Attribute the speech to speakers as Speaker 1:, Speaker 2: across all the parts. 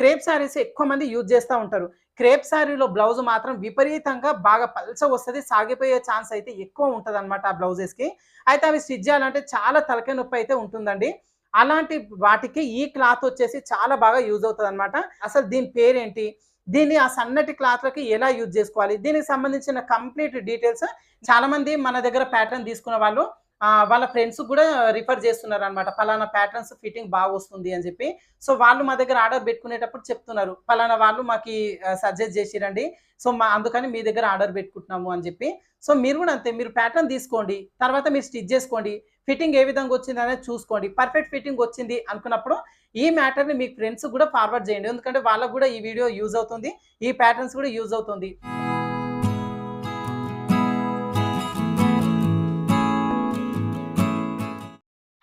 Speaker 1: Crepe saris ఎక్కువ మంది use చేస్తూ ఉంటారు. క్రేప్ శారీలో బ్లౌజ్ మాత్రం విపరీతంగా బాగా పల్చ వస్తుంది సాగిపోయే ఛాన్స్ అయితే ఎక్కువ ఉంటుంది అనమాట ఆ బ్లౌజెస్కి. అయితే అవి స్టిచ్ చేయాలంటే చాలా తలకాయ నొప్పి అయితే ఉంటుందండి. అలాంటి వాటికి ఈ క్లాత్ వచ్చేసి చాలా బాగా యూజ్ అవుతుంది అనమాట అసలు దీని పేరేంటి? దీన్ని ఆ సన్నటి క్లాత్లకి ఎలా యూజ్ చేసుకోవాలి? దీనికి సంబంధించిన కంప్లీట్ డీటెయిల్స్ చాలామంది మన దగ్గర ప్యాటర్న్ తీసుకున్న వాళ్ళు వాళ్ళ ఫ్రెండ్స్ కూడా రిఫర్ చేస్తున్నారు అనమాట పలానా ప్యాటర్న్స్ ఫిట్టింగ్ బాగా వస్తుంది అని చెప్పి. సో వాళ్ళు మా దగ్గర ఆర్డర్ పెట్టుకునేటప్పుడు చెప్తున్నారు. పలానా వాళ్ళు మాకు సజెస్ట్ చేసిరండి. సో మా అందుకని మీ దగ్గర ఆర్డర్ పెట్టుకుంటున్నాము అని చెప్పి. సో మీరు కూడా అంతే. మీరు ప్యాటర్న్ తీసుకోండి. తర్వాత మీరు స్టిచ్ చేసుకోండి. ఫిట్టింగ్ ఏ విధంగా వచ్చింది అనేది చూసుకోండి. పర్ఫెక్ట్ ఫిట్టింగ్ వచ్చింది అనుకున్నప్పుడు ఈ మ్యాటర్ని మీ ఫ్రెండ్స్ కూడా ఫార్వర్డ్ చేయండి. ఎందుకంటే వాళ్ళకు కూడా ఈ వీడియో యూజ్ అవుతుంది. ఈ ప్యాటర్న్స్ కూడా యూజ్ అవుతుంది.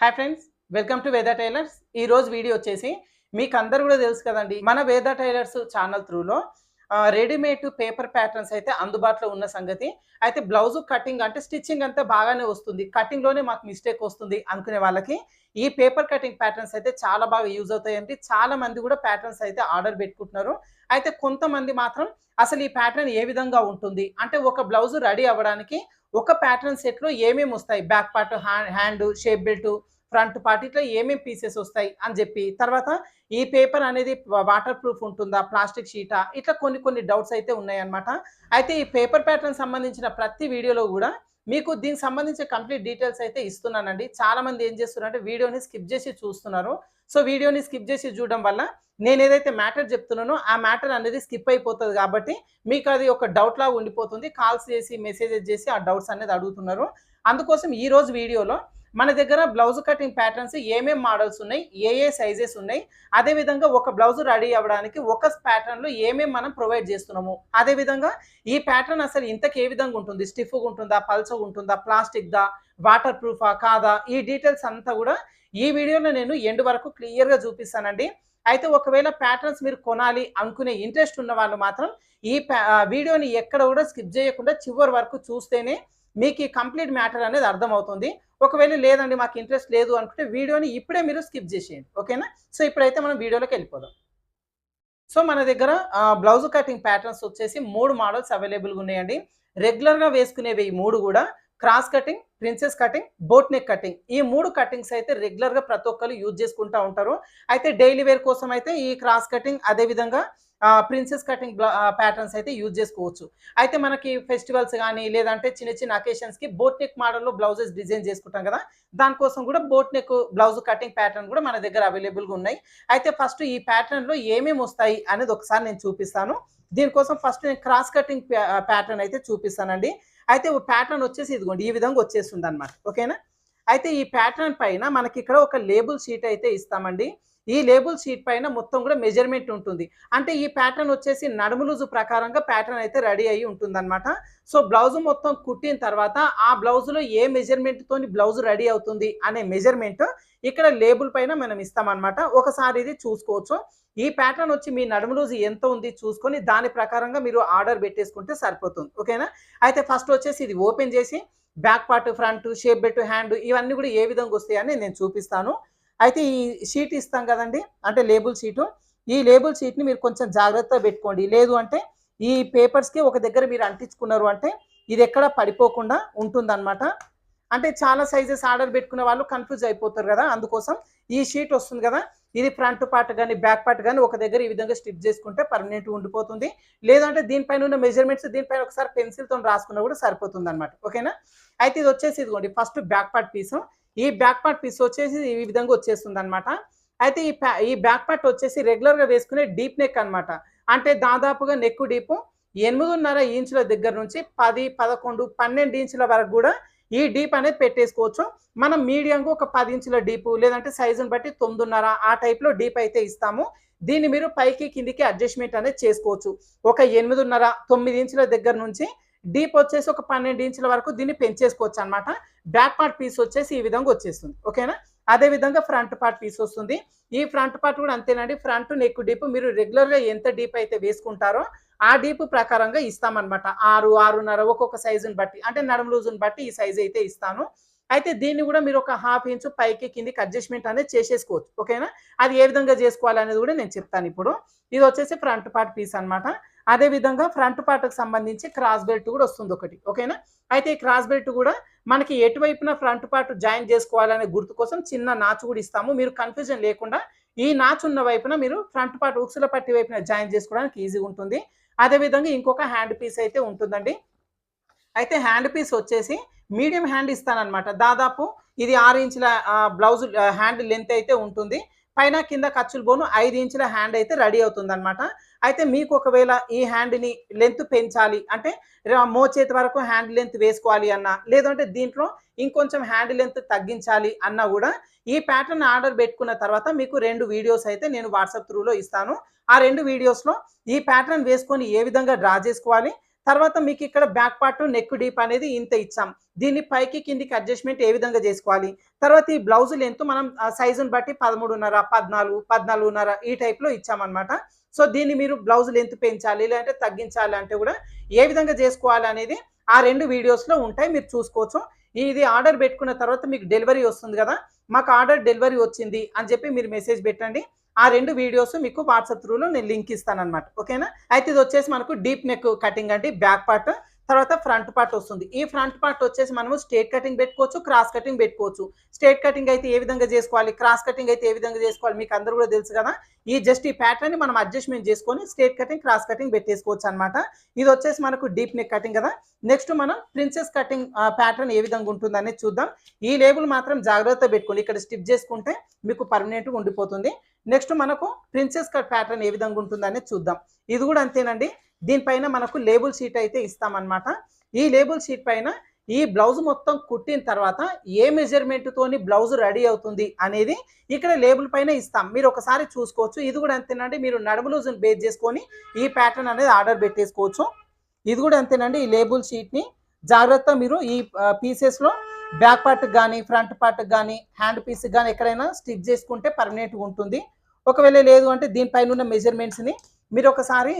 Speaker 1: Hi friends welcome to Veda tailors ఈ రోజు వీడియో వచ్చేసి మీకు అందరు కూడా తెలుసు కదండి మన వేదా టైలర్స్ ఛానల్ త్రూలో రెడీమేడ్ పేపర్ ప్యాటర్న్స్ అయితే అందుబాటులో ఉన్న సంగతి. అయితే బ్లౌజ్ కటింగ్ అంటే స్టిచ్చింగ్ అంతా బాగానే వస్తుంది. కటింగ్లోనే మాకు మిస్టేక్ వస్తుంది అనుకునే వాళ్ళకి. ఈ పేపర్ కటింగ్ ప్యాటర్న్స్ అయితే చాలా బాగా యూజ్ అవుతాయండి. చాలా మంది కూడా ప్యాటర్న్స్ అయితే ఆర్డర్ పెట్టుకుంటున్నారు. అయితే కొంతమంది మాత్రం అసలు ఈ ప్యాటర్న్ ఏ విధంగా ఉంటుంది? అంటే ఒక బ్లౌజ్ రెడీ అవ్వడానికి ఒక ప్యాటర్న్ సెట్లో ఏమేమి వస్తాయి? Back part hand shape belt front part ఇట్లా ఏమేమి పీసెస్ వస్తాయి? అని చెప్పి. తర్వాత ఈ పేపర్ అనేది వాటర్ ప్రూఫ్ ఉంటుందా ప్లాస్టిక్ షీటా ఇట్లా కొన్ని కొన్ని డౌట్స్ అయితే ఉన్నాయన్నమాట. అయితే ఈ పేపర్ ప్యాటర్న్ సంబంధించిన ప్రతి వీడియోలో కూడా మీకు దీనికి సంబంధించిన కంప్లీట్ డీటెయిల్స్ అయితే ఇస్తున్నానండి. చాలా మంది ఏం చేస్తున్నారంటే వీడియోని స్కిప్ చేసి చూస్తున్నారు. సో వీడియోని స్కిప్ చేసి చూడడం వల్ల నేను ఏదైతే మ్యాటర్ చెప్తున్నానో ఆ మ్యాటర్ అనేది స్కిప్ అయిపోతుంది కాబట్టి మీకు అది ఒక డౌట్ లాగా ఉండిపోతుంది. కాల్స్ చేసి మెసేజెస్ చేసి ఆ డౌట్స్ అనేది అడుగుతున్నారు. అందుకోసం ఈ రోజు వీడియోలో మన దగ్గర బ్లౌజ్ కటింగ్ ప్యాటర్న్స్ ఏమేం మోడల్స్ ఉన్నాయి ఏ ఏ సైజెస్ ఉన్నాయి అదేవిధంగా ఒక బ్లౌజ్ రెడీ అవ్వడానికి ఒక ప్యాటర్న్లో ఏమేమి మనం ప్రొవైడ్ చేస్తున్నాము అదేవిధంగా ఈ ప్యాటర్న్ అసలు ఇంతకు ఏ విధంగా ఉంటుంది స్టిఫ్గా ఉంటుందా పల్చగా ఉంటుందా ప్లాస్టిక్ దా వాటర్ ప్రూఫా కాదా ఈ డీటెయిల్స్ అంతా కూడా ఈ వీడియోలో నేను ఎండ్ వరకు క్లియర్గా చూపిస్తానండి. అయితే ఒకవేళ ప్యాటర్న్స్ మీరు కొనాలి అనుకునే ఇంట్రెస్ట్ ఉన్న వాళ్ళు మాత్రం ఈ ప్యా- వీడియోని ఎక్కడ కూడా స్కిప్ చేయకుండా చివరి వరకు చూస్తేనే మీకు ఈ కంప్లీట్ మ్యాటర్ అనేది అర్థమవుతుంది. ఒకవేళ లేదండి మాకు ఇంట్రెస్ట్ లేదు అనుకుంటే వీడియోని ఇప్పుడే మీరు స్కిప్ చేసేయండి. ఓకేనా? సో ఇప్పుడైతే మనం వీడియోలోకి వెళ్ళిపోదాం. సో మన దగ్గర బ్లౌజ్ కటింగ్ ప్యాటర్న్స్ వచ్చేసి మూడు మోడల్స్ అవైలబుల్గా ఉన్నాయండి. రెగ్యులర్గా వేసుకునేవి ఈ మూడు కూడా. Cross cutting princess cutting boat neck cutting. ఈ మూడు కటింగ్స్ అయితే రెగ్యులర్గా ప్రతి ఒక్కరు యూజ్ చేసుకుంటూ ఉంటారు. అయితే డైలీ వేర్ కోసం అయితే ఈ క్రాస్ కటింగ్ అదేవిధంగా ప్రిన్సెస్ కటింగ్ ప్యాటర్న్స్ అయితే యూజ్ చేసుకోవచ్చు. అయితే మనకి ఫెస్టివల్స్ కానీ లేదంటే చిన్న చిన్న అకేషన్స్కి బోట్ నెక్ మోడల్లో బ్లౌజెస్ డిజైన్ చేసుకుంటాం కదా దానికోసం కూడా boat neck blouse cutting pattern కూడా మన దగ్గర అవైలబుల్గా ఉన్నాయి. అయితే ఫస్ట్ ఈ ప్యాటర్న్లో ఏమేమి వస్తాయి అనేది ఒకసారి నేను చూపిస్తాను. దీనికోసం ఫస్ట్ నేను క్రాస్ కటింగ్ ప్యాటర్న్ అయితే చూపిస్తానండి. అయితే ప్యాటర్న్ వచ్చేసి ఇదిగోండి ఈ విధంగా వచ్చేస్తుంది అనమాట ఓకేనా అయితే ఈ ప్యాటర్న్ పైన మనకి ఇక్కడ ఒక లేబుల్ షీట్ అయితే ఇస్తామండి. ఈ లేబుల్ షీట్ పైన మొత్తం కూడా మెజర్మెంట్ ఉంటుంది. అంటే ఈ ప్యాటర్న్ వచ్చేసి నడుము లూజు ప్రకారంగా ప్యాటర్న్ అయితే రెడీ అయ్యి ఉంటుందన్నమాట. సో బ్లౌజ్ మొత్తం కుట్టిన తర్వాత ఆ బ్లౌజ్లో ఏ మెజర్మెంట్తో బ్లౌజ్ రెడీ అవుతుంది అనే మెజర్మెంట్ ఇక్కడ లేబుల్ పైన మనం ఇస్తామన్నమాట. ఒకసారి ఇది చూసుకోవచ్చు. ఈ ప్యాటర్న్ వచ్చి మీ నడుము లూజు ఎంత ఉంది చూసుకొని దాని ప్రకారంగా మీరు ఆర్డర్ పెట్టేసుకుంటే సరిపోతుంది. ఓకేనా? అయితే ఫస్ట్ వచ్చేసి ఇది ఓపెన్ చేసి back part front shape belt hand ఇవన్నీ కూడా ఏ విధంగా వస్తాయని నేను చూపిస్తాను. అయితే ఈ షీట్ ఇస్తాం కదండి అంటే లేబుల్ షీటు ఈ లేబుల్ షీట్ని మీరు కొంచెం జాగ్రత్తగా పెట్టుకోండి. లేదు అంటే ఈ పేపర్స్కి ఒక దగ్గర మీరు అంటించుకున్నారు అంటే ఇది ఎక్కడ పడిపోకుండా ఉంటుందన్నమాట. అంటే చాలా సైజెస్ ఆర్డర్ పెట్టుకునే వాళ్ళు కన్ఫ్యూజ్ అయిపోతారు కదా అందుకోసం ఈ షీట్ వస్తుంది కదా ఇది ఫ్రంట్ పార్ట్ కానీ బ్యాక్ పార్ట్ కానీ ఒక దగ్గర ఈ విధంగా స్టిచ్ చేసుకుంటే పర్మనెంట్ ఉండిపోతుంది. లేదంటే దీనిపైన ఉన్న మెజర్మెంట్స్ దీనిపైన ఒకసారి పెన్సిల్తో రాసుకున్నా కూడా సరిపోతుంది అనమాట ఓకేనా? అయితే ఇది వచ్చేసి ఇదిగోండి ఫస్ట్ బ్యాక్ పార్ట్ పీసు ఈ బ్యాక్ పార్ట్ పీస్ వచ్చేసి ఈ విధంగా వచ్చేస్తుంది అనమాట అయితే ఈ ఈ బ్యాక్ పార్ట్ వచ్చేసి రెగ్యులర్గా వేసుకునే డీప్ నెక్ అనమాట అంటే దాదాపుగా నెక్ డీపు ఎనిమిదిన్నర ఇంచుల దగ్గర నుంచి పది పదకొండు పన్నెండు ఇంచుల వరకు కూడా ఈ డీప్ అనేది పెట్టేసుకోవచ్చు. మనం మీడియంగా ఒక పది ఇంచుల డీపు లేదంటే సైజుని బట్టి తొమ్మిదిన్నర ఆ టైప్లో డీప్ అయితే ఇస్తాము. దీన్ని మీరు పైకి కిందికి అడ్జస్ట్మెంట్ అనేది చేసుకోవచ్చు. ఒక ఎనిమిదిన్నర తొమ్మిది ఇంచుల దగ్గర నుంచి డీప్ వచ్చేసి ఒక పన్నెండు ఇంచుల వరకు దీన్ని పెంచేసుకోవచ్చు అనమాట బ్యాక్ పార్ట్ పీస్ వచ్చేసి ఈ విధంగా వచ్చేస్తుంది. ఓకేనా? అదే విధంగా ఫ్రంట్ పార్ట్ పీస్ వస్తుంది. ఈ ఫ్రంట్ పార్ట్ కూడా అంతేనండి. ఫ్రంట్ నెక్ డీప్ మీరు రెగ్యులర్గా ఎంత డీప్ అయితే వేసుకుంటారో ఆ డీప్ ప్రకారంగా ఇస్తామన్నమాట. ఆరు ఆరున్నర ఒక్కొక్క సైజుని బట్టి అంటే నడుము లూజుని బట్టి ఈ సైజ్ అయితే ఇస్తాను. అయితే దీన్ని కూడా మీరు ఒక హాఫ్ ఇంచ్ పైకి కిందికి అడ్జస్ట్మెంట్ అనేది చేసేసుకోవచ్చు. ఓకేనా? అది ఏ విధంగా చేసుకోవాలి అనేది కూడా నేను చెప్తాను ఇప్పుడు. ఇది వచ్చేసి ఫ్రంట్ పార్ట్ పీస్ అనమాట అదే విధంగా ఫ్రంట్ పార్ట్కి సంబంధించి క్రాస్ బెల్ట్ కూడా వస్తుంది ఒకటి. ఓకేనా అయితే ఈ క్రాస్ బెల్ట్ కూడా మనకి ఎటువైపున ఫ్రంట్ పార్ట్ జాయిన్ చేసుకోవాలనే గుర్తు కోసం చిన్న నాచు కూడా ఇస్తాము. మీరు కన్ఫ్యూజన్ లేకుండా ఈ నాచు ఉన్న వైపున మీరు ఫ్రంట్ పార్ట్ ఉక్సుల పట్టి వైపున జాయిన్ చేసుకోవడానికి ఈజీగా ఉంటుంది. అదే విధంగా ఇంకొక హ్యాండ్ పీస్ అయితే ఉంటుందండి. అయితే హ్యాండ్ పీస్ వచ్చేసి మీడియం హ్యాండ్ ఇస్తానమాట దాదాపు ఇది ఆరు ఇంచుల బ్లౌజ్ హ్యాండ్ లెంత్ అయితే ఉంటుంది. పైన కింద ఖర్చులు బోను ఐదు ఇంచుల హ్యాండ్ అయితే రెడీ అవుతుంది అనమాట అయితే మీకు ఒకవేళ ఈ హ్యాండ్ని లెంత్ పెంచాలి అంటే మోచేతి వరకు హ్యాండ్ లెంత్ వేసుకోవాలి అన్నా లేదంటే దీంట్లో ఇంకొంచెం హ్యాండ్ లెంత్ తగ్గించాలి అన్నా కూడా ఈ ప్యాటర్న్ ఆర్డర్ పెట్టుకున్న తర్వాత మీకు రెండు వీడియోస్ అయితే నేను వాట్సాప్ త్రూలో ఇస్తాను. ఆ రెండు వీడియోస్లో ఈ ప్యాటర్న్ వేసుకొని ఏ విధంగా డ్రా చేసుకోవాలి తర్వాత మీకు ఇక్కడ బ్యాక్ పార్ట్ నెక్ డీప్ అనేది ఇంత ఇచ్చాం. దీన్ని పైకి కిందికి అడ్జస్ట్మెంట్ ఏ విధంగా చేసుకోవాలి? తర్వాత ఈ బ్లౌజ్ లెంత్ మనం సైజుని బట్టి పదమూడున్నర పద్నాలుగు పద్నాలుగున్నర ఈ టైప్లో ఇచ్చామన్నమాట. సో దీన్ని మీరు బ్లౌజ్ లెంత్ పెంచాలి లేదంటే తగ్గించాలి అంటే కూడా ఏ విధంగా చేసుకోవాలి అనేది ఆ రెండు వీడియోస్లో ఉంటాయి. మీరు చూసుకోవచ్చు. ఇది ఆర్డర్ పెట్టుకున్న తర్వాత మీకు డెలివరీ వస్తుంది కదా. మాకు ఆర్డర్ డెలివరీ వచ్చింది అని చెప్పి మీరు మెసేజ్ పెట్టండి. ఆ రెండు వీడియోస్ మీకు వాట్సాప్ త్రూలో నేను లింక్ ఇస్తాను అనమాట ఓకేనా అయితే ఇది వచ్చేసి మనకు డీప్ నెక్ కటింగ్ అండి బ్యాక్ పార్ట్ తర్వాత ఫ్రంట్ పార్ట్ వస్తుంది. ఈ ఫ్రంట్ పార్ట్ వచ్చేసి మనము స్ట్రేట్ కటింగ్ పెట్టుకోవచ్చు క్రాస్ కటింగ్ పెట్టుకోవచ్చు. స్ట్రేట్ కటింగ్ అయితే ఏ విధంగా చేసుకోవాలి క్రాస్ కటింగ్ అయితే ఏ విధంగా చేసుకోవాలి మీకు అందరూ కూడా తెలుసు కదా? ఈ జస్ట్ ఈ ప్యాటర్న్ మనం అడ్జస్ట్మెంట్ చేసుకొని స్ట్రేట్ కటింగ్ క్రాస్ కటింగ్ పెట్టేసుకోవచ్చు అనమాట ఇది వచ్చేసి మనకు డీప్ నెక్ కటింగ్ కదా? నెక్స్ట్ మనం ప్రిన్సెస్ కటింగ్ ప్యాటర్న్ ఏ విధంగా ఉంటుంది చూద్దాం. ఈ లేబుల్ మాత్రం జాగ్రత్త పెట్టుకోండి. ఇక్కడ స్టిప్ చేసుకుంటే మీకు పర్మనెంట్గా ఉండిపోతుంది. నెక్స్ట్ మనకు ప్రిన్సెస్ కట్ ప్యాటర్న్ ఏ విధంగా ఉంటుంది చూద్దాం. ఇది కూడా అంతేనండి. దీనిపైన మనకు లేబుల్ షీట్ అయితే ఇస్తామన్నమాట. ఈ లేబుల్ షీట్ పైన ఈ బ్లౌజ్ మొత్తం కుట్టిన తర్వాత ఏ మెజర్మెంట్తోని బ్లౌజ్ రెడీ అవుతుంది అనేది ఇక్కడ లేబుల్ పైన ఇస్తాం. మీరు ఒకసారి చూసుకోవచ్చు. ఇది కూడా అంతేనండి. మీరు నడుము లూజ్ని బేస్ చేసుకొని ఈ ప్యాటర్న్ అనేది ఆర్డర్ పెట్టేసుకోవచ్చు. ఇది కూడా అంతేనండి. ఈ లేబుల్ షీట్ని జాగ్రత్త మీరు ఈ పీసెస్లో బ్యాక్ పార్ట్ కానీ ఫ్రంట్ పార్ట్ కానీ హ్యాండ్ పీస్ కానీ ఎక్కడైనా స్టిచ్ చేసుకుంటే పర్మనెంట్గా ఉంటుంది. ఒకవేళ లేదు అంటే దీనిపైన ఉన్న మెజర్మెంట్స్ని మీరు ఒకసారి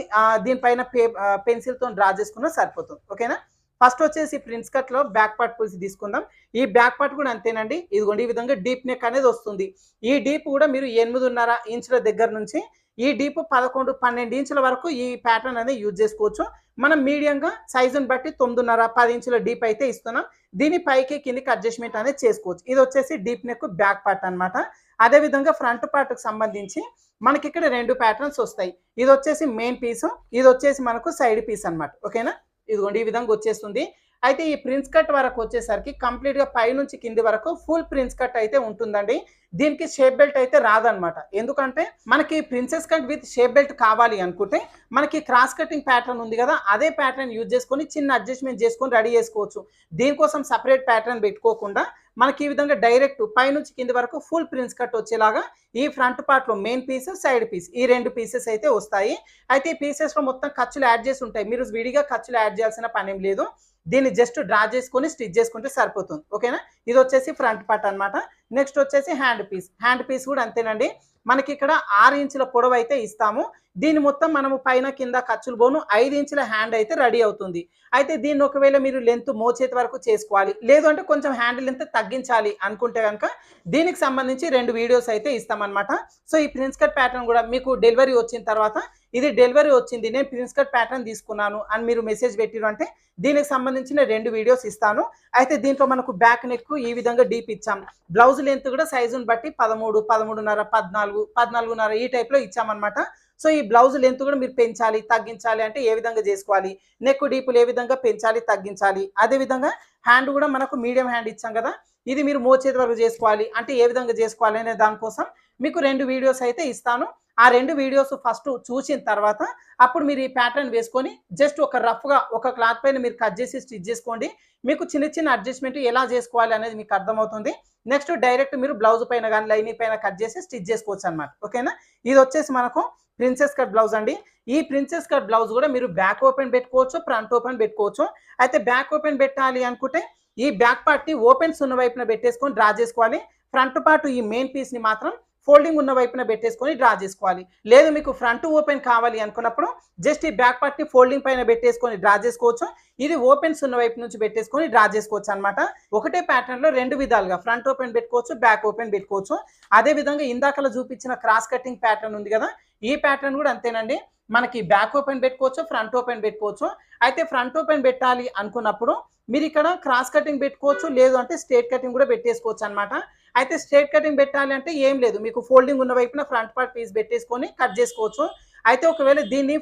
Speaker 1: దీనిపైన పే పెన్సిల్తో డ్రా చేసుకున్నా సరిపోతుంది. ఓకేనా? ఫస్ట్ వచ్చేసి ప్రిన్స్ కట్లో బ్యాక్ పార్ట్ పూసి తీసుకుందాం. ఈ బ్యాక్ పార్ట్ కూడా అంతేనండి. ఇదిగోండి ఈ విధంగా డీప్ నెక్ అనేది వస్తుంది. ఈ డీప్ కూడా మీరు ఎనిమిదిన్నర ఇంచుల దగ్గర నుంచి ఈ డీప్ పదకొండు పన్నెండు ఇంచుల వరకు ఈ ప్యాటర్న్ అనేది యూజ్ చేసుకోవచ్చు. మనం మీడియంగా సైజుని బట్టి తొమ్మిదిన్నర పది ఇంచుల డీప్ అయితే ఇస్తున్నాం. దీని పైకి కిందికి అడ్జస్ట్మెంట్ అనేది చేసుకోవచ్చు. ఇది వచ్చేసి డీప్ నెక్ బ్యాక్ పార్ట్ అనమాట అదేవిధంగా ఫ్రంట్ పార్ట్కి సంబంధించి మనకి ఇక్కడ రెండు ప్యాటర్న్స్ వస్తాయి. ఇది వచ్చేసి మెయిన్ పీసు ఇది వచ్చేసి మనకు సైడ్ పీస్ అన్నమాట. ఓకేనా? ఇదిగోండి ఈ విధంగా వచ్చేస్తుంది. అయితే ఈ ప్రిన్స్ కట్ వరకు వచ్చేసరికి కంప్లీట్గా పైనుంచి పై నుంచి కింది వరకు ఫుల్ ప్రిన్స్ కట్ అయితే ఉంటుందండి. దీనికి షేప్ బెల్ట్ అయితే రాదనమాట ఎందుకంటే మనకి princess cut with shape belt కావాలి అనుకుంటే మనకి క్రాస్ కటింగ్ ప్యాటర్న్ ఉంది కదా అదే ప్యాటర్న్ యూజ్ చేసుకొని చిన్న అడ్జస్ట్మెంట్ చేసుకొని రెడీ చేసుకోవచ్చు. దీనికోసం సపరేట్ ప్యాటర్న్ పెట్టుకోకుండా మనకి ఈ విధంగా డైరెక్ట్ పైనుంచి కింది వరకు ఫుల్ ప్రిన్స్ కట్ వచ్చేలాగా ఈ ఫ్రంట్ పార్ట్లో మెయిన్ పీస్ సైడ్ పీస్ ఈ రెండు పీసెస్ అయితే వస్తాయి. అయితే ఈ పీసెస్లో మొత్తం ఖర్చులు యాడ్ చేసి ఉంటాయి. మీరు విడిగా ఖర్చులు యాడ్ చేయాల్సిన పని లేదు. దీన్ని జస్ట్ డ్రా చేసుకొని స్టిచ్ చేసుకుంటే సరిపోతుంది. ఓకేనా? ఇది వచ్చేసి ఫ్రంట్ పార్ట్ అన్నమాట. నెక్స్ట్ వచ్చేసి హ్యాండ్ పీస్. హ్యాండ్ పీస్ కూడా అంతేనండి. మనకి ఇక్కడ ఆరు ఇంచుల పొడవు అయితే ఇస్తాము. దీని మొత్తం మనము పైన కింద ఖర్చులు పోను ఐదు ఇంచుల హ్యాండ్ అయితే రెడీ అవుతుంది. అయితే దీన్ని ఒకవేళ మీరు లెంత్ మోచేతి వరకు చేసుకోవాలి. లేదు అంటే కొంచెం హ్యాండ్ లెంత్ తగ్గించాలి అనుకుంటే కనుక దీనికి సంబంధించి రెండు వీడియోస్ అయితే ఇస్తామన్నమాట. సో ఈ ప్రిన్స్ కట్ ప్యాటర్న్ కూడా మీకు డెలివరీ వచ్చిన తర్వాత ఇది డెలివరీ వచ్చింది నేను ప్రిన్స్ కట్ ప్యాటర్న్ తీసుకున్నాను అని మీరు మెసేజ్ పెట్టిరు అంటే దీనికి సంబంధించిన రెండు వీడియోస్ ఇస్తాను. అయితే దీంట్లో మనకు బ్యాక్ నెక్ ఈ విధంగా డీప్ ఇచ్చాం. బ్లౌజ్ లెంత్ కూడా సైజుని బట్టి పదమూడు పదమూడున్నర పద్నాలుగు పద్నాలుగున్నర ఈ టైప్లో ఇచ్చామన్నమాట. సో ఈ బ్లౌజ్ లెంత్ కూడా మీరు పెంచాలి తగ్గించాలి అంటే ఏ విధంగా చేసుకోవాలి? నెక్ డీపులు ఏ విధంగా పెంచాలి తగ్గించాలి? అదే విధంగా హ్యాండ్ కూడా మనకు మీడియం హ్యాండ్ ఇచ్చాం కదా ఇది మీరు మోచేతి వరకు చేసుకోవాలి అంటే ఏ విధంగా చేసుకోవాలి అనే దానికోసం మీకు రెండు వీడియోస్ అయితే ఇస్తాను. ఆ రెండు వీడియోస్ ఫస్ట్ చూసిన తర్వాత అప్పుడు మీరు ఈ ప్యాటర్న్ వేసుకొని జస్ట్ ఒక రఫ్గా ఒక క్లాత్ పైన మీరు కట్ చేసి స్టిచ్ చేసుకోండి. మీకు చిన్న చిన్న అడ్జస్ట్మెంట్ ఎలా చేసుకోవాలి అనేది మీకు అర్థమవుతుంది. నెక్స్ట్ డైరెక్ట్ మీరు బ్లౌజ్ పైన కానీ లైనింగ్ పైన కట్ చేసి స్టిచ్ చేసుకోవచ్చు అనమాట ఓకేనా? ఇది వచ్చేసి మనకు ప్రిన్సెస్ కట్ బ్లౌజ్ అండి. ఈ ప్రిన్సెస్ కట్ బ్లౌజ్ కూడా మీరు బ్యాక్ ఓపెన్ పెట్టుకోవచ్చు ఫ్రంట్ ఓపెన్ పెట్టుకోవచ్చు. అయితే బ్యాక్ ఓపెన్ పెట్టాలి అనుకుంటే ఈ బ్యాక్ పార్ట్ని ఓపెన్స్ ఉన్న వైపున పెట్టేసుకొని డ్రా చేసుకోవాలి. ఫ్రంట్ పార్ట్ ఈ మెయిన్ పీస్ని మాత్రం ఫోల్డింగ్ ఉన్న వైపున పెట్టేసుకొని డ్రా చేసుకోవాలి. లేదు మీకు ఫ్రంట్ ఓపెన్ కావాలి అనుకున్నప్పుడు జస్ట్ ఈ బ్యాక్ పార్ట్ని ఫోల్డింగ్ పైన పెట్టేసుకొని డ్రా చేసుకోవచ్చు. ఇది ఓపెన్స్ ఉన్న వైపు నుంచి పెట్టేసుకొని డ్రా చేసుకోవచ్చు అనమాట ఒకటే ప్యాటర్న్లో రెండు విధాలుగా ఫ్రంట్ ఓపెన్ పెట్టుకోవచ్చు బ్యాక్ ఓపెన్ పెట్టుకోవచ్చు. అదే విధంగా చూపించిన క్రాస్ కటింగ్ ప్యాటర్న్ ఉంది కదా ఈ ప్యాటర్న్ కూడా అంతేనండి. మనకి బ్యాక్ ఓపెన్ పెట్టుకోవచ్చు ఫ్రంట్ ఓపెన్ పెట్టుకోవచ్చు అయితే ఫ్రంట్ ఓపెన్ పెట్టాలి అనుకున్నప్పుడు మీరు ఇక్కడ క్రాస్ కటింగ్ పెట్టుకోవచ్చు లేదు అంటే స్ట్రేట్ కటింగ్ కూడా పెట్టేసుకోవచ్చు అనమాట అయితే స్ట్రేట్ కటింగ్ పెట్టాలి అంటే ఏం లేదు. మీకు ఫోల్డింగ్ ఉన్న వైపున ఫ్రంట్ పార్ట్ పీస్ పెట్టేసుకొని కట్ చేసుకోవచ్చు. అయితే ఒకవేళ దీన్ని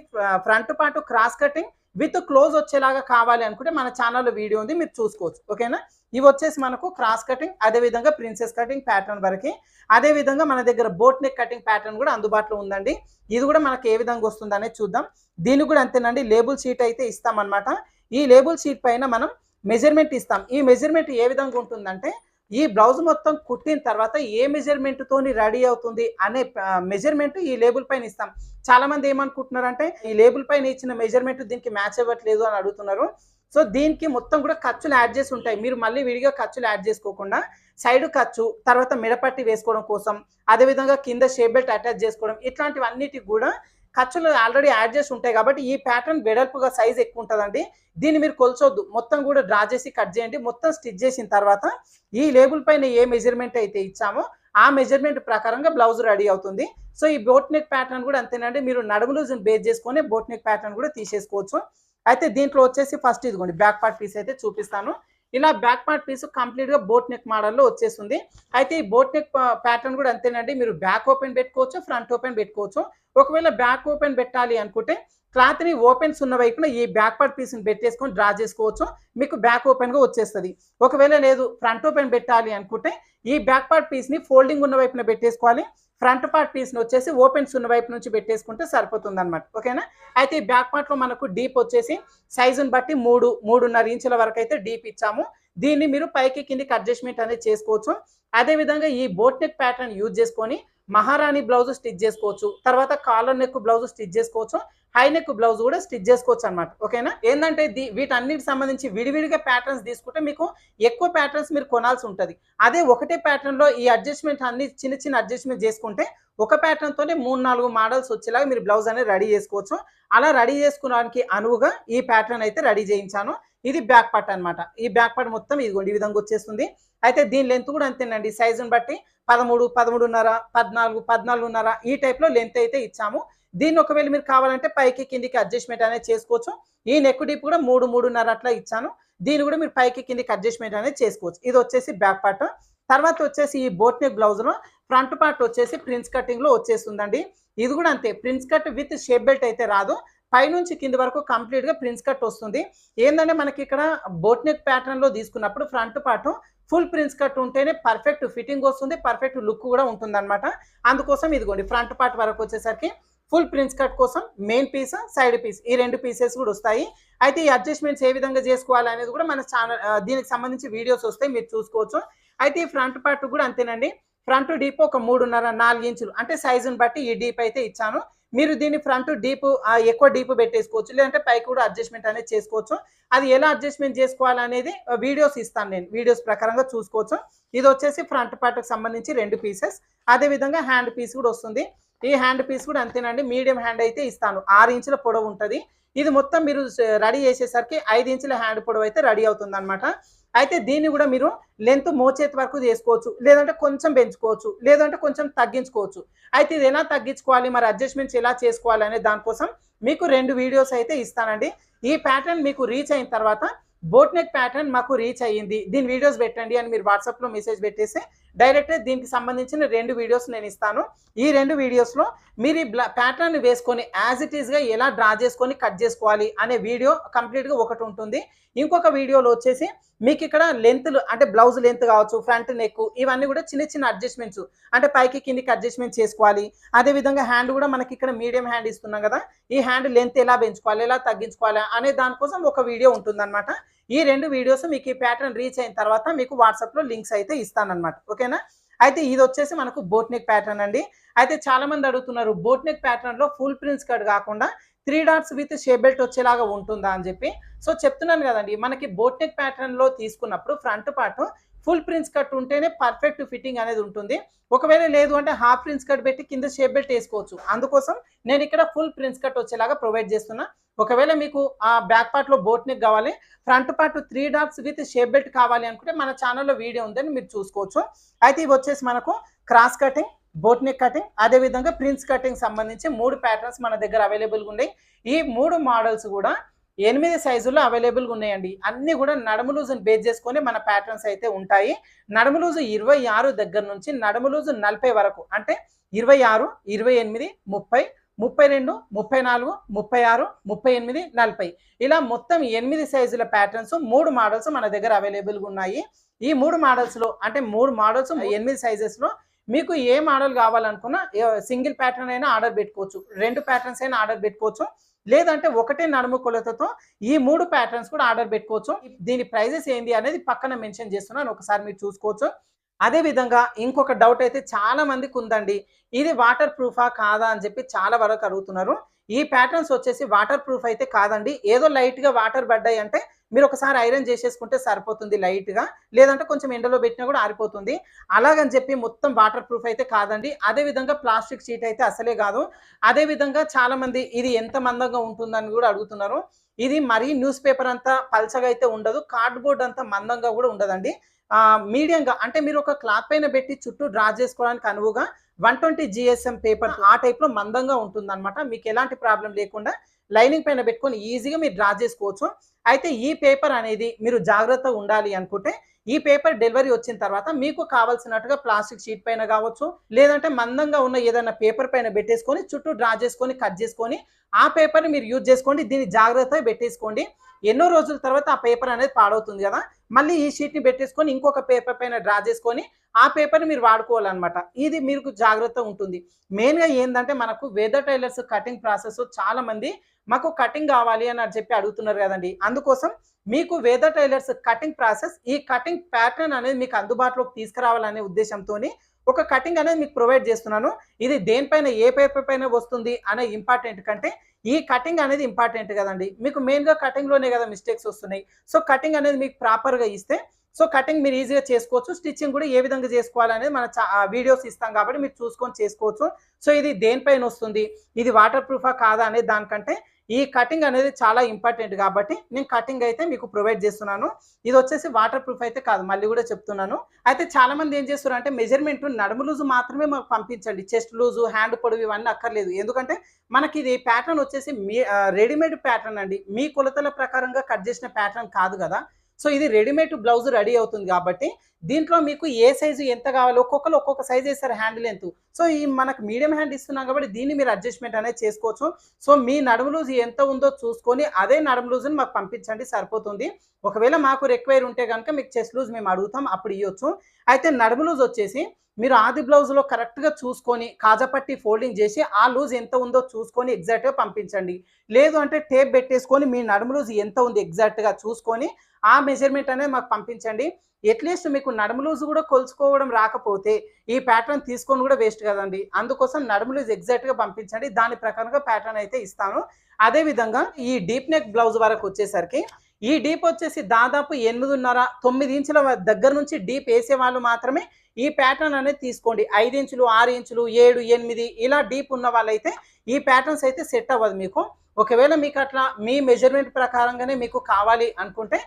Speaker 1: front part cross cutting with close వచ్చేలాగా కావాలి అనుకుంటే మన ఛానల్లో వీడియో ఉంది మీరు చూసుకోవచ్చు. ఓకేనా? ఇవి వచ్చేసి మనకు క్రాస్ కటింగ్ అదే విధంగా ప్రిన్సెస్ కటింగ్ ప్యాటర్న్ వరకు. అదే విధంగా మన దగ్గర బోట్ నెక్ కటింగ్ ప్యాటర్న్ కూడా అందుబాటులో ఉందండి. ఇది కూడా మనకి ఏ విధంగా వస్తుంది అనేది చూద్దాం. దీనికి కూడా అంతేనండి లేబుల్ షీట్ అయితే ఇస్తామన్నమాట. ఈ లేబుల్ షీట్ పైన మనం మెజర్మెంట్ ఇస్తాం. ఈ మెజర్మెంట్ ఏ విధంగా ఉంటుందంటే ఈ బ్లౌజ్ మొత్తం కుట్టిన తర్వాత ఏ మెజర్మెంట్తో రెడీ అవుతుంది అనే మెజర్మెంట్ ఈ లేబుల్ పైన ఇస్తాం. చాలామంది ఏమనుకుంటున్నారంటే ఈ లేబుల్ పైన ఇచ్చిన మెజర్మెంట్ దీనికి మ్యాచ్ అవ్వట్లేదు అని అడుగుతున్నారు. సో దీనికి మొత్తం కూడా ఖర్చులు యాడ్ చేసి ఉంటాయి. మీరు మళ్ళీ విడిగా ఖర్చులు యాడ్ చేసుకోకుండా సైడ్ ఖర్చు తర్వాత మిడపట్టి వేసుకోవడం కోసం అదేవిధంగా కింద షేప్ బెల్ట్ అటాచ్ చేసుకోవడం ఇట్లాంటివన్నిటికి కూడా ఖర్చులు ఆల్రెడీ యాడ్ చేసి ఉంటాయి కాబట్టి ఈ ప్యాటర్న్ వెడల్పుగా సైజ్ ఎక్కువ ఉంటుందండి. దీన్ని మీరు కొలచొద్దు. మొత్తం కూడా డ్రా చేసి కట్ చేయండి. మొత్తం స్టిచ్ చేసిన తర్వాత ఈ లేబుల్ పైన ఏ మెజర్మెంట్ అయితే ఇచ్చామో ఆ మెజర్మెంట్ ప్రకారంగా బ్లౌజ్ రెడీ అవుతుంది. సో ఈ బోట్ నెక్ ప్యాటర్న్ కూడా అంతేనండి. మీరు నడుము లూజ్ని బేస్ చేసుకొని బోట్ నెక్ ప్యాటర్న్ కూడా తీసేసుకోవచ్చు. అయితే దీంట్లో వచ్చేసి ఫస్ట్ ఇదిగోండి బ్యాక్ పార్ట్ పీస్ అయితే చూపిస్తాను. ఇలా బ్యాక్ పార్ట్ పీస్ కంప్లీట్గా బోట్ నెక్ మోడల్లో వచ్చేస్తుంది. అయితే ఈ బోట్ నెక్ ప్యాటర్న్ కూడా అంతేనండి. మీరు బ్యాక్ ఓపెన్ పెట్టుకోవచ్చు ఫ్రంట్ ఓపెన్ పెట్టుకోవచ్చు. ఒకవేళ బ్యాక్ ఓపెన్ పెట్టాలి అనుకుంటే క్లాత్ని ఓపెన్స్ ఉన్న వైపున ఈ బ్యాక్ పార్ట్ పీస్ని పెట్టేసుకొని డ్రా చేసుకోవచ్చు. మీకు బ్యాక్ ఓపెన్గా వచ్చేస్తుంది. ఒకవేళ లేదు ఫ్రంట్ ఓపెన్ పెట్టాలి అనుకుంటే ఈ బ్యాక్ పార్ట్ పీస్ని ఫోల్డింగ్ ఉన్న వైపున పెట్టేసుకోవాలి. ఫ్రంట్ పార్ట్ పీస్ని వచ్చేసి ఓపెన్స్ ఉన్న వైపు నుంచి పెట్టేసుకుంటే సరిపోతుంది అనమాట ఓకేనా? అయితే ఈ బ్యాక్ పార్ట్లో మనకు డీప్ వచ్చేసి సైజుని బట్టి మూడు మూడున్నర ఇంచుల వరకు అయితే డీప్ ఇచ్చాము. దీన్ని మీరు పైకి కిందికి అడ్జస్ట్మెంట్ అనేది చేసుకోవచ్చు. అదే విధంగా ఈ బోట్ నెక్ ప్యాటర్న్ యూజ్ చేసుకొని మహారాణి బ్లౌజ్ స్టిచ్ చేసుకోవచ్చు. తర్వాత కాలర్ నెక్ బ్లౌజ్ స్టిచ్ చేసుకోవచ్చు. హై నెక్ బ్లౌజ్ కూడా స్టిచ్ చేసుకోవచ్చు అనమాట ఓకేనా? ఏంటంటే దీ- వీటన్నిటికి సంబంధించి విడివిడిగా ప్యాటర్న్స్ తీసుకుంటే మీకు ఎక్కువ ప్యాటర్న్స్ మీరు కొనాల్సి ఉంటుంది. అదే ఒకటే ప్యాటర్న్లో ఈ అడ్జస్ట్మెంట్ అన్ని చిన్న చిన్న అడ్జస్ట్మెంట్ చేసుకుంటే ఒక ప్యాటర్న్తోనే మూడు నాలుగు మోడల్స్ వచ్చేలాగా మీరు బ్లౌజ్ అనేది రెడీ చేసుకోవచ్చు. అలా రెడీ చేసుకోవడానికి అనువుగా ఈ ప్యాటర్న్ అయితే రెడీ చేయించాను. ఇది బ్యాక్ పార్ట్ అన్నమాట. ఈ బ్యాక్ పార్ట్ మొత్తం ఇదిగోండి ఈ విధంగా వచ్చేస్తుంది. అయితే దీని లెంత్ కూడా అంతేనండి. సైజుని బట్టి పదమూడు పదమూడున్నర పద్నాలుగు పద్నాలుగున్నర ఈ టైప్లో లెంత్ అయితే ఇచ్చాము. దీన్ని ఒకవేళ మీరు కావాలంటే పైకి కిందికి అడ్జస్ట్మెంట్ అనేది చేసుకోవచ్చు. ఈ నెక్ డీప్ కూడా మూడు మూడున్నర అట్లా ఇచ్చాను. దీన్ని కూడా మీరు పైకి కిందికి అడ్జస్ట్మెంట్ అనేది చేసుకోవచ్చు. ఇది వచ్చేసి బ్యాక్ పార్ట్ తర్వాత వచ్చేసి ఈ బోట్ నెక్ బ్లౌజ్లో ఫ్రంట్ పార్ట్ వచ్చేసి ప్రిన్స్ కటింగ్లో వచ్చేస్తుందండి. ఇది కూడా అంతే. Prince cut with shape belt అయితే రాదు. పైనుంచి కింది వరకు కంప్లీట్గా ప్రిన్స్ కట్ వస్తుంది. ఏంటంటే మనకి ఇక్కడ బోట్ నెక్ ప్యాటర్న్లో తీసుకున్నప్పుడు front part full prince cut ఉంటేనే పర్ఫెక్ట్ ఫిట్టింగ్ వస్తుంది పర్ఫెక్ట్ లుక్ కూడా ఉంటుంది అనమాట అందుకోసం ఇదిగోండి ఫ్రంట్ పార్ట్ వరకు వచ్చేసరికి ఫుల్ ప్రిన్స్ కట్ కోసం మెయిన్ పీస్ సైడ్ పీస్ ఈ రెండు పీసెస్ కూడా వస్తాయి. అయితే ఈ అడ్జస్ట్మెంట్స్ ఏ విధంగా చేసుకోవాలి అనేది కూడా మన ఛానల్ దీనికి సంబంధించి వీడియోస్ వస్తాయి మీరు చూసుకోవచ్చు. అయితే ఈ ఫ్రంట్ పార్ట్ కూడా అంతేనండి. ఫ్రంట్ డీప్ ఒక మూడున్నర నాలుగు ఇంచులు అంటే సైజుని బట్టి ఈ డీప్ అయితే ఇచ్చాను. మీరు దీన్ని ఫ్రంట్ డీప్ ఎక్కువ డీప్ పెట్టేసుకోవచ్చు లేదంటే పైకి కూడా అడ్జస్ట్మెంట్ అనేది చేసుకోవచ్చు. అది ఎలా అడ్జస్ట్మెంట్ చేసుకోవాలనేది వీడియోస్ ఇస్తాను నేను. వీడియోస్ ప్రకారంగా చూసుకోవచ్చు. ఇది వచ్చేసి ఫ్రంట్ పార్ట్కి సంబంధించి రెండు పీసెస్ అదే విధంగా హ్యాండ్ పీస్ కూడా వస్తుంది. ఈ హ్యాండ్ పీస్ కూడా అంతేనండి. మీడియం హ్యాండ్ అయితే ఇస్తాను. ఆరు ఇంచుల పొడవు ఉంటుంది. ఇది మొత్తం మీరు రెడీ చేసేసరికి ఐదు ఇంచుల హ్యాండ్ పొడవు అయితే రెడీ అవుతుంది అనమాట అయితే దీన్ని కూడా మీరు లెంత్ మోచేతి వరకు చేసుకోవచ్చు. లేదంటే కొంచెం పెంచుకోవచ్చు. లేదంటే కొంచెం తగ్గించుకోవచ్చు. అయితే ఇది ఎలా తగ్గించుకోవాలి? మరి అడ్జస్ట్మెంట్స్ ఎలా చేసుకోవాలి? అనే దానికోసం మీకు రెండు వీడియోస్ అయితే ఇస్తానండి. ఈ ప్యాటర్న్ మీకు రీచ్ అయిన తర్వాత బోట్నెక్ ప్యాటర్న్ మాకు రీచ్ అయ్యింది. దీని వీడియోస్ పెట్టండి అని మీరు వాట్సాప్లో మెసేజ్ పెట్టేసి డైరెక్ట్ దీనికి సంబంధించిన రెండు వీడియోస్ నేను ఇస్తాను. ఈ రెండు వీడియోస్లో మీరు ఈ ప్యాటర్న్ వేసుకొని యాజ్ ఇట్ ఈస్గా ఎలా డ్రా చేసుకొని కట్ చేసుకోవాలి అనే వీడియో కంప్లీట్గా ఒకటి ఉంటుంది. ఇంకొక వీడియోలో వచ్చేసి మీకు ఇక్కడ లెంత్లు అంటే బ్లౌజ్ లెంత్ కావచ్చు ఫ్రంట్ నెక్ ఇవన్నీ కూడా చిన్న చిన్న అడ్జస్ట్మెంట్స్ అంటే పైకి కిందికి అడ్జస్ట్మెంట్ చేసుకోవాలి. అదే విధంగా హ్యాండ్ కూడా మనకి ఇక్కడ మీడియం హ్యాండ్ ఇస్తున్నాం కదా ఈ హ్యాండ్ లెంత్ ఎలా పెంచుకోవాలి ఎలా తగ్గించుకోవాలి అనే దానికోసం ఒక వీడియో ఉంటుందన్నమాట. ఈ రెండు వీడియోస్ మీకు ఈ ప్యాటర్న్ రీచ్ అయిన తర్వాత మీకు వాట్సాప్లో లింక్స్ అయితే ఇస్తానన్నమాట. ఓకేనా? అయితే ఇది వచ్చేసి మనకు బోట్నిక్ ప్యాటర్న్ అండి. అయితే చాలా మంది అడుగుతున్నారు బోట్నిక్ ప్యాటర్న్లో లో ఫుల్ ప్రిన్స్ కట్ కాకుండా three dots with shape belt belt వచ్చేలాగా ఉంటుందా అని చెప్పి. సో చెప్తున్నాను కదండి మనకి బోట్నిక్ ప్యాటర్న్లో ప్యాటర్న్లో తీసుకున్నప్పుడు front part full prince cut ఉంటేనే పర్ఫెక్ట్ ఫిట్టింగ్ అనేది ఉంటుంది. ఒకవేళ లేదు అంటే హాఫ్ ప్రిన్స్ కట్ పెట్టి కింద షేప్ బెల్ట్ వేసుకోవచ్చు. అందుకోసం నేను ఇక్కడ ఫుల్ ప్రిన్స్ కట్ వచ్చేలాగా ప్రొవైడ్ చేస్తున్నా. ఒకవేళ మీకు ఆ బ్యాక్ పార్ట్లో బోట్ నెక్ కావాలి front part three dots with shape belt కావాలి అనుకుంటే మన ఛానల్లో వీడియో ఉందని మీరు చూసుకోవచ్చు. అయితే ఇవి వచ్చేసి మనకు cross cutting boat neck cutting అదే విధంగా ప్రిన్స్ కటింగ్ సంబంధించి మూడు ప్యాటర్న్స్ మన దగ్గర అవైలబుల్గా ఉన్నాయి. ఈ మూడు మోడల్స్ కూడా ఎనిమిది సైజుల్లో అవైలబుల్గా ఉన్నాయండి. అన్ని కూడా నడుము లూజుని బేస్ చేసుకొని మన ప్యాటర్న్స్ అయితే ఉంటాయి. నడుము లూజు ఇరవై ఆరు దగ్గర నుంచి నడుము లూజు నలభై వరకు అంటే ఇరవై ఆరు ఇరవై ఎనిమిది ముప్పై ముప్పై రెండు ముప్పై నాలుగు ముప్పై ఆరు ముప్పై ఎనిమిది నలభై. ఇలా మొత్తం ఎనిమిది సైజుల ప్యాటర్న్స్ మూడు మోడల్స్ మన దగ్గర అవైలబుల్గా ఉన్నాయి. ఈ మూడు మోడల్స్లో అంటే మూడు మోడల్స్ ఎనిమిది సైజెస్లో మీకు ఏ మోడల్ కావాలనుకున్నా సింగిల్ ప్యాటర్న్ అయినా ఆర్డర్ పెట్టుకోవచ్చు. రెండు ప్యాటర్న్స్ అయినా ఆర్డర్ పెట్టుకోవచ్చు. లేదంటే ఒకటే నడుము కొలతతో ఈ మూడు ప్యాటర్న్స్ కూడా ఆర్డర్ పెట్టుకోవచ్చు. దీని ప్రైజెస్ ఏంటి అనేది పక్కన మెన్షన్ చేస్తున్నాను. ఒకసారి మీరు చూసుకోవచ్చు. అదే విధంగా ఇంకొక డౌట్ అయితే చాలా మందికి ఉందండి. ఇది వాటర్ ప్రూఫా కాదా అని చెప్పి చాలా వరకు అడుగుతున్నారు. ఈ ప్యాటర్న్స్ వచ్చేసి వాటర్ ప్రూఫ్ అయితే కాదండి. ఏదో లైట్గా వాటర్ పడ్డాయి అంటే మీరు ఒకసారి ఐరన్ చేసేసుకుంటే సరిపోతుంది లైట్గా. లేదంటే కొంచెం ఎండలో పెట్టినా కూడా ఆరిపోతుంది. అలాగని చెప్పి మొత్తం వాటర్ ప్రూఫ్ అయితే కాదండి. అదే విధంగా ప్లాస్టిక్ షీట్ అయితే అసలే కాదు. అదే విధంగా ఇది ఎంత మందంగా ఉంటుందని కూడా అడుగుతున్నారు. ఇది మరీ న్యూస్ పేపర్ అంతా పల్చగా అయితే ఉండదు. కార్డ్బోర్డ్ అంతా మందంగా కూడా ఉండదండి. మీడియంగా అంటే మీరు ఒక క్లాత్ పైన పెట్టి చుట్టూ డ్రా చేసుకోవడానికి అనువుగా వన్ ట్వంటీ జిఎస్ఎం పేపర్ ఆ. టైప్లో మందంగా ఉంటుంది అనమాట మీకు ఎలాంటి ప్రాబ్లం లేకుండా లైనింగ్ పైన పెట్టుకొని ఈజీగా మీరు డ్రా చేసుకోవచ్చు. అయితే ఈ పేపర్ అనేది మీరు జాగ్రత్తగా ఉండాలి అనుకుంటే ఈ పేపర్ డెలివరీ వచ్చిన తర్వాత మీకు కావాల్సినట్టుగా ప్లాస్టిక్ షీట్ పైన కావచ్చు లేదంటే మందంగా ఉన్న ఏదైనా పేపర్ పైన పెట్టేసుకొని చుట్టూ డ్రా చేసుకొని కట్ చేసుకొని ఆ పేపర్ని మీరు యూజ్ చేసుకోండి. దీన్ని జాగ్రత్తగా పెట్టేసుకోండి. ఎన్నో రోజుల తర్వాత ఆ పేపర్ అనేది పాడవుతుంది కదా. మళ్ళీ ఈ షీట్ని పెట్టేసుకొని ఇంకొక పేపర్ పైన డ్రా చేసుకొని ఆ పేపర్ని మీరు వాడుకోవాలన్నమాట. ఇది మీకు జాగ్రత్త ఉంటుంది. మెయిన్గా ఏంటంటే మనకు వెదర్ టైలర్స్ కటింగ్ ప్రాసెస్ చాలా మంది మాకు కటింగ్ కావాలి అని చెప్పి అడుగుతున్నారు కదండి. అందుకోసం మీకు వేద టైలర్స్ కటింగ్ ప్రాసెస్ ఈ కటింగ్ ప్యాటర్న్ అనేది మీకు అందుబాటులోకి తీసుకురావాలనే ఉద్దేశంతో ఒక కటింగ్ అనేది మీకు ప్రొవైడ్ చేస్తున్నాను. ఇది దేనిపైన ఏ పేపర్ పైన వస్తుంది అనే ఇంపార్టెంట్ కంటే ఈ కటింగ్ అనేది ఇంపార్టెంట్ కదండి. మీకు మెయిన్గా కటింగ్లోనే కదా మిస్టేక్స్ వస్తున్నాయి. సో కటింగ్ అనేది మీకు ప్రాపర్గా ఇస్తే సో కటింగ్ మీరు ఈజీగా చేసుకోవచ్చు. స్టిచ్చింగ్ కూడా ఏ విధంగా చేసుకోవాలనేది మన వీడియోస్ ఇస్తాం కాబట్టి మీరు చూసుకొని చేసుకోవచ్చు. సో ఇది దేనిపైన వస్తుంది? ఇది వాటర్ ప్రూఫా కాదా అనేది దానికంటే ఈ కటింగ్ అనేది చాలా ఇంపార్టెంట్ కాబట్టి నేను కటింగ్ అయితే మీకు ప్రొవైడ్ చేస్తున్నాను. ఇది వచ్చేసి వాటర్ ప్రూఫ్ అయితే కాదు మళ్ళీ కూడా చెప్తున్నాను. అయితే చాలా మంది ఏం చేస్తున్నారు అంటే మెజర్మెంట్ నడుము లూజు మాత్రమే మాకు పంపించండి. చెస్ట్ లూజు హ్యాండ్ పొడవు ఇవన్నీ అక్కర్లేదు. ఎందుకంటే మనకి ఇది ప్యాటర్న్ వచ్చేసి మీ రెడీమేడ్ ప్యాటర్న్ అండి. మీ కొలతల ప్రకారంగా కట్ చేసిన ప్యాటర్న్ కాదు కదా. సో ఇది రెడీమేడ్ బ్లౌజ్ రెడీ అవుతుంది కాబట్టి దీంట్లో మీకు ఏ సైజు ఎంత కావాలో? ఒక్కొక్కరు ఒక్కొక్క సైజ్ వేస్తారు హ్యాండ్ లెంత్ సో ఈ మనకు మీడియం హ్యాండ్ ఇస్తున్నాం కాబట్టి దీన్ని మీరు అడ్జస్ట్మెంట్ అనేది చేసుకోవచ్చు. సో మీ నడుము లూజ్ ఎంత ఉందో చూసుకొని అదే నడుము లూజ్ని మాకు పంపించండి సరిపోతుంది. ఒకవేళ మాకు రిక్వైర్ ఉంటే కనుక మీకు చెస్ట్ లూజ్ మేము అడుగుతాం అప్పుడు ఇవ్వచ్చు అయితే నడుము లూజ్ వచ్చేసి మీరు ఆది బ్లౌజ్లో కరెక్ట్గా చూసుకొని కాజాపట్టి ఫోల్డింగ్ చేసి ఆ లూజ్ ఎంత ఉందో చూసుకొని ఎగ్జాక్ట్గా పంపించండి. లేదు అంటే టేప్ పెట్టేసుకొని మీ నడుము లూజ్ ఎంత ఉంది ఎగ్జాక్ట్గా చూసుకొని ఆ మెజర్మెంట్ అనేది మాకు పంపించండి. ఎట్లీస్ట్ మీకు నడుము లూజ్ కూడా కొలుచుకోవడం రాకపోతే ఈ ప్యాటర్న్ తీసుకొని కూడా వేస్ట్ కదండి. అందుకోసం నడుము లూజ్ ఎగ్జాక్ట్గా పంపించండి. దాని ప్రకారంగా ప్యాటర్న్ అయితే ఇస్తాను. అదే విధంగా ఈ డీప్ నెక్ బ్లౌజ్ వరకు వచ్చేసరికి ఈ డీప్ వచ్చేసి దాదాపు ఎనిమిదిన్నర తొమ్మిది ఇంచుల దగ్గర నుంచి డీప్ వేసే వాళ్ళు మాత్రమే ఈ ప్యాటర్న్ అనేది తీసుకోండి. ఐదు ఇంచులు ఆరు ఇంచులు ఏడు ఎనిమిది ఇలా డీప్ ఉన్న వాళ్ళైతే ఈ ప్యాటర్న్స్ అయితే సెట్ అవ్వదు మీకు. ఒకవేళ మీకు అట్లా మీ మెజర్మెంట్ ప్రకారంగానే మీకు కావాలి అనుకుంటే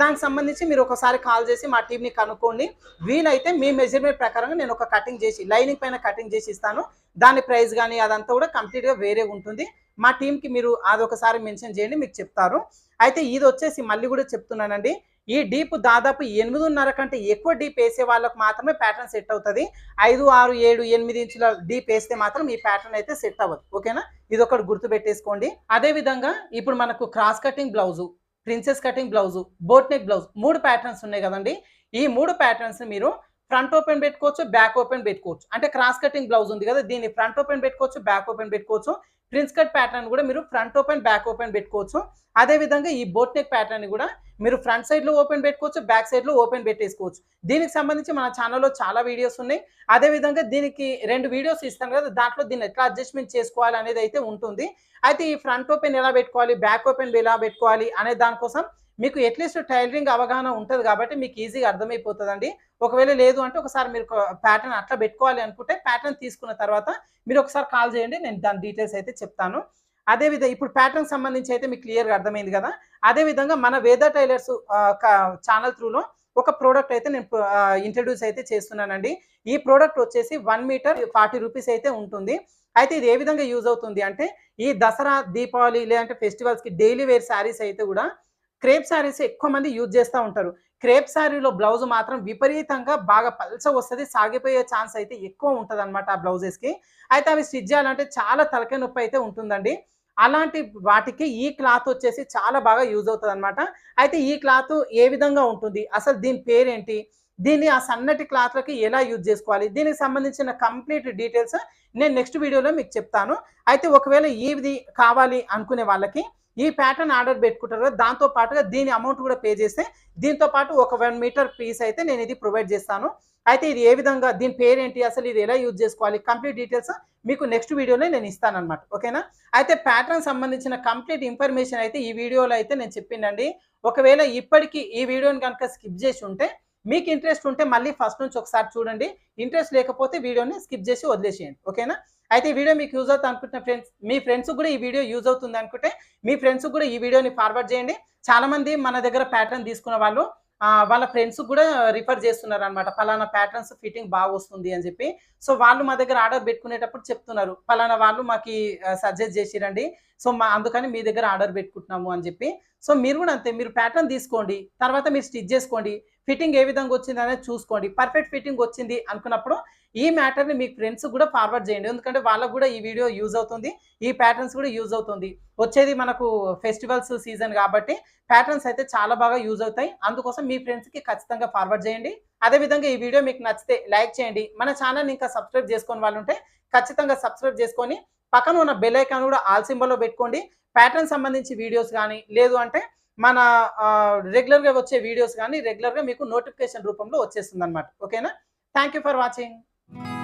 Speaker 1: దానికి సంబంధించి మీరు ఒకసారి కాల్ చేసి మా టీంని కనుక్కోండి. వీలైతే మీ మెజర్మెంట్ ప్రకారంగా నేను ఒక కటింగ్ చేసి లైనింగ్ పైన కటింగ్ చేసి ఇస్తాను. దాని ప్రైస్ కానీ అదంతా కూడా కంప్లీట్గా వేరే ఉంటుంది. మా టీంకి మీరు అదొకసారి మెన్షన్ చేయండి మీకు చెప్తారు. అయితే ఇది వచ్చేసి మళ్ళీ కూడా చెప్తున్నానండి. ఈ డీప్ దాదాపు ఎనిమిదిన్నర కంటే ఎక్కువ డీప్ వేసే వాళ్ళకు మాత్రమే ప్యాటర్న్ సెట్ అవుతుంది. ఐదు ఆరు ఏడు ఎనిమిది ఇంచుల డీప్ వేస్తే మాత్రం ఈ ప్యాటర్న్ అయితే సెట్ అవ్వదు. ఓకేనా? ఇది ఒకటి గుర్తు పెట్టేసుకోండి అదే విధంగా ఇప్పుడు మనకు cross cutting blouse princess cutting blouse boat neck blouse మూడు ప్యాటర్న్స్ ఉన్నాయి కదండి. ఈ మూడు ప్యాటర్న్స్ మీరు ఫ్రంట్ ఓపెన్ పెట్టుకోవచ్చు బ్యాక్ ఓపెన్ పెట్టుకోవచ్చు. అంటే క్రాస్ కటింగ్ బ్లౌజ్ ఉంది కదా దీన్ని ఫ్రంట్ ఓపెన్ పెట్టుకోవచ్చు బ్యాక్ ఓపెన్ పెట్టుకోవచ్చు. ప్రిన్స్ కట్ ప్యాటర్న్ కూడా మీరు ఫ్రంట్ ఓపెన్ బ్యాక్ ఓపెన్ పెట్టుకోవచ్చు. అదే విధంగా ఈ బోట్ నెక్ ప్యాటర్న్ కూడా మీరు ఫ్రంట్ సైడ్లో ఓపెన్ పెట్టుకోవచ్చు బ్యాక్ సైడ్లో ఓపెన్ పెట్టేసుకోవచ్చు. దీనికి సంబంధించి మన ఛానల్లో చాలా వీడియోస్ ఉన్నాయి. అదే విధంగా దీనికి రెండు వీడియోస్ ఇస్తాను కదా దాంట్లో దీన్ని ఎట్లా అడ్జస్ట్మెంట్ చేసుకోవాలి అనేది అయితే ఉంటుంది. అయితే ఈ ఫ్రంట్ ఓపెన్ ఎలా పెట్టుకోవాలి బ్యాక్ ఓపెన్ ఎలా పెట్టుకోవాలి అనే దానికోసం మీకు ఎట్లీస్ట్ టైలరింగ్ అవగాహన ఉంటుంది కాబట్టి మీకు ఈజీగా అర్థమైపోతుందండి. ఒకవేళ లేదు అంటే ఒకసారి మీరు ప్యాటర్న్ అట్లా పెట్టుకోవాలి అనుకుంటే ప్యాటర్న్ తీసుకున్న తర్వాత మీరు ఒకసారి కాల్ చేయండి నేను దాని డీటెయిల్స్ అయితే చెప్తాను. అదే విధంగా ఇప్పుడు ప్యాటర్న్ సంబంధించి అయితే మీకు క్లియర్గా అర్థమైంది కదా. అదే విధంగా మన వేద టైలర్స్ ఛానల్ త్రూలో ఒక ప్రోడక్ట్ అయితే నేను ఇంట్రడ్యూస్ అయితే చేస్తున్నానండి. ఈ ప్రోడక్ట్ వచ్చేసి వన్ మీటర్ ఫార్టీ రూపీస్ అయితే ఉంటుంది. అయితే ఇది ఏ విధంగా యూజ్ అవుతుంది అంటే ఈ దసరా దీపావళి లేదంటే ఫెస్టివల్స్కి డైలీ వేర్ శారీస్ అయితే కూడా క్రేప్ శారీస్ ఎక్కువ మంది యూజ్ చేస్తూ ఉంటారు. క్రేప్ శారీలో బ్లౌజ్ మాత్రం విపరీతంగా బాగా పల్చ వస్తుంది సాగిపోయే ఛాన్స్ అయితే ఎక్కువ ఉంటుంది అనమాట ఆ బ్లౌజెస్కి. అయితే అవి స్టిచ్ చేయాలంటే చాలా తలకాయ నొప్పి అయితే ఉంటుందండి. అలాంటి వాటికి ఈ క్లాత్ వచ్చేసి చాలా బాగా యూజ్ అవుతుంది అనమాట అయితే ఈ క్లాత్ ఏ విధంగా ఉంటుంది? అసలు దీని పేరేంటి? దీన్ని ఆ సన్నటి క్లాత్లకి ఎలా యూజ్ చేసుకోవాలి? దీనికి సంబంధించిన కంప్లీట్ డీటెయిల్స్ నేను నెక్స్ట్ వీడియోలో మీకు చెప్తాను. అయితే ఒకవేళ ఏది కావాలి అనుకునే వాళ్ళకి ఈ ప్యాటర్న్ ఆర్డర్ పెట్టుకుంటారు కదా దాంతో పాటుగా దీని అమౌంట్ కూడా పే చేస్తే దీంతో పాటు ఒక వన్ మీటర్ పీస్ అయితే నేను ఇది ప్రొవైడ్ చేస్తాను. అయితే ఇది ఏ విధంగా దీని పేరేంటి అసలు ఇది ఎలా యూజ్ చేసుకోవాలి కంప్లీట్ డీటెయిల్స్ మీకు నెక్స్ట్ వీడియోలో నేను ఇస్తాను ఓకేనా అయితే ప్యాటర్న్ సంబంధించిన కంప్లీట్ ఇన్ఫర్మేషన్ అయితే ఈ వీడియోలో అయితే నేను చెప్పిందండి. ఒకవేళ ఇప్పటికీ ఈ వీడియోని కనుక స్కిప్ చేసి ఉంటే మీకు ఇంట్రెస్ట్ ఉంటే మళ్ళీ ఫస్ట్ నుంచి ఒకసారి చూడండి. ఇంట్రెస్ట్ లేకపోతే వీడియోని స్కిప్ చేసి వదిలేసేయండి. ఓకేనా అయితే ఈ వీడియో మీకు యూజ్ అవుతుంది అనుకుంటున్న ఫ్రెండ్స్ మీ ఫ్రెండ్స్ కూడా ఈ వీడియో యూజ్ అవుతుంది అనుకుంటే మీ ఫ్రెండ్స్ కూడా ఈ వీడియోని ఫార్వర్డ్ చేయండి. చాలామంది మన దగ్గర ప్యాటర్న్ తీసుకున్న వాళ్ళు వాళ్ళ ఫ్రెండ్స్ కూడా రిఫర్ చేస్తున్నారు అనమాట ఫలానా ప్యాటర్న్స్ ఫిట్టింగ్ బాగా వస్తుంది అని చెప్పి. సో వాళ్ళు మా దగ్గర ఆర్డర్ పెట్టుకునేటప్పుడు చెప్తున్నారు. పలానా వాళ్ళు మాకు సజెస్ట్ చేసిరండి. సో మా అందుకని మీ దగ్గర ఆర్డర్ పెట్టుకుంటున్నాము అని చెప్పి. సో మీరు కూడా అంతే మీరు ప్యాటర్న్ తీసుకోండి తర్వాత మీరు స్టిచ్ చేసుకోండి ఫిట్టింగ్ ఏ విధంగా వచ్చింది అనేది చూసుకోండి పర్ఫెక్ట్ ఫిట్టింగ్ వచ్చింది అనుకున్నప్పుడు ఈ మ్యాటర్ని మీ ఫ్రెండ్స్ కూడా ఫార్వర్డ్ చేయండి. ఎందుకంటే వాళ్ళకు కూడా ఈ వీడియో యూజ్ అవుతుంది ఈ ప్యాటర్న్స్ కూడా యూజ్ అవుతుంది. వచ్చేది మనకు ఫెస్టివల్స్ సీజన్ కాబట్టి ప్యాటర్న్స్ అయితే చాలా బాగా యూజ్ అవుతాయి. అందుకోసం మీ ఫ్రెండ్స్కి ఖచ్చితంగా ఫార్వర్డ్ చేయండి. అదేవిధంగా ఈ వీడియో మీకు నచ్చితే లైక్ చేయండి. మన ఛానల్ ఇంకా సబ్స్క్రైబ్ చేసుకొని వాళ్ళు ఉంటే ఖచ్చితంగా సబ్స్క్రైబ్ చేసుకొని పక్కన ఉన్న బెల్ ఐకాన్ కూడా ఆల్ సింబల్లో పెట్టుకోండి. ప్యాటర్న్ సంబంధించి వీడియోస్ కానీ లేదు అంటే మన రెగ్యులర్గా వచ్చే వీడియోస్ కానీ రెగ్యులర్గా మీకు నోటిఫికేషన్ రూపంలో వచ్చేస్తుంది అనమాట ఓకేనా థ్యాంక్ యూ ఫర్ వాచింగ్